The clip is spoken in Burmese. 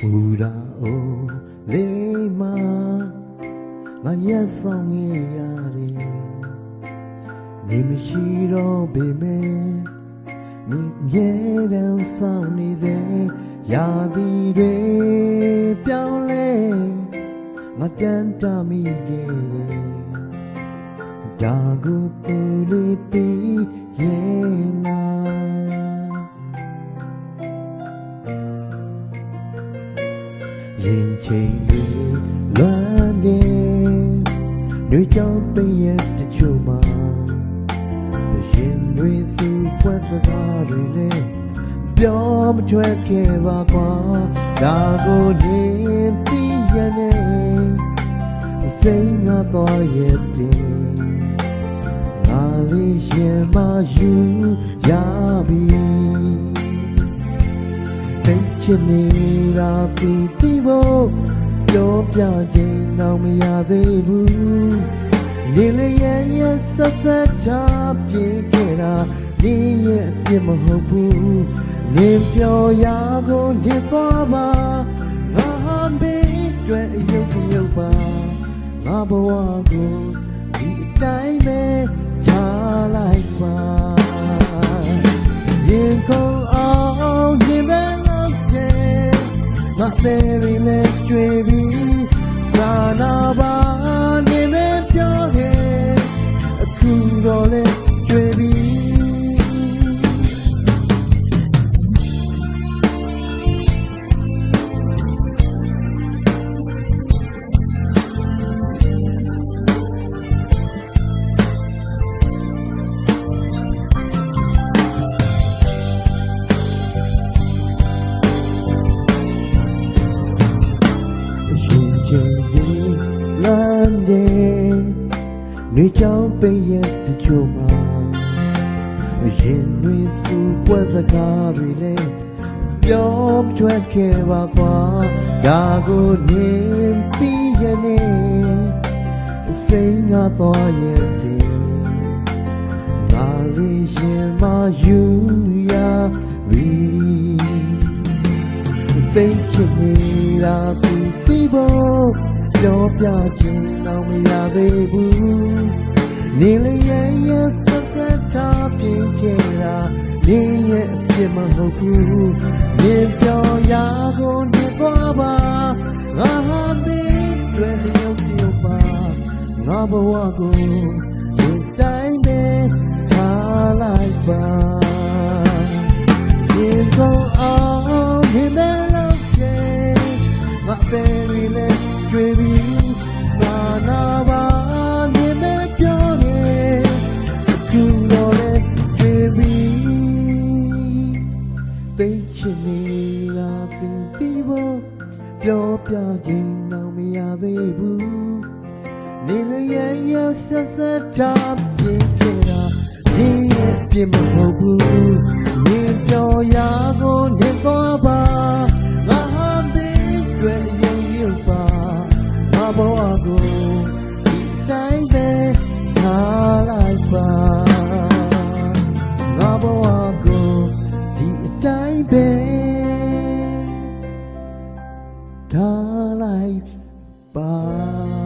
ဘူရာအိုလေးမငါရက်ဆောင်ရရတယ်နေမရှိတော့ပေမဲ့မင်းအမြဲတမ်းဆောင်နေတဲ့ရာသီတွေပြောင်းလဲငါတန်တမိခဲ့တယ်ဒါကိုသူလေးတည်ရဲ့နာ ရင်ချိန်လေးလွမ်းနေတွေကြောင့်တည့်ရဲ့တချို့မှာရင်တွေစုပွဲစကားတွေလည်းပြောမထွက်ခဲ့ပါကွာဒါကိုနေသိရနေအစိမ်းငါသွားရဲ့တင်ငါလေးရှင်မယူရပြီတိတ်ချစ်နေတာသူ သိဖို့ပြောပြခြင်းတော့မရသေးဘူးနေလေရဲ့ရဲ့ဆက်ဆက်ချပြေခဲ့တာနေရဲ့အပြစ်မဟုတ်ဘူးနေပြောရာကိုနေသွားပါငါဟန်ဘေးတွေ့အယုတ်တယုတ်ပါငါဘဝကိုဒီအတိုင်းပဲချလိုက်ပါ နေကြောင်ပိတ်ရဲ့တချို့မှာရင်တွေစုပွဲစကားတွေလည်းပြောမထွက်ခဲ့ပါကွာဒါကိုနေသိရနေအစိမ်းငါသွားရဲ့တင်ငါလေးရှင်မယူရပြီသိမ့်ချင်နေတာသူသိဖို့ပြောပြချင်တော့မရသေးဘူး နေလေရဲ့ရဲ့ဆက်ဆက်ထားပြင်ခဲ့တာနေရဲ့အပြစ်မဟုတ်ဘူးနေပြောရာကိုနေသွားပါငါဟာမင်းတွေလျောက်ပြုတ်ပါငါဘဝကိုဒီတိုင်းပဲထားလိုက်ပါရင်ကုန်အောင်ဒီမဲ့လို့ချေငါသေးရီနဲ့တွေ့ပြီး သိချင်နေတာသူတီးဖို့ပြောပြခြင်းတော့မရသေးဘူးနေလျက်ရဆက်ဆက်ထားပြင်ခဲ့တာဒီရဲ့ပြစ်မဟုတ်ဘူးနေပြောရာကိုနေသွားပါ ထားလိုက်ပါ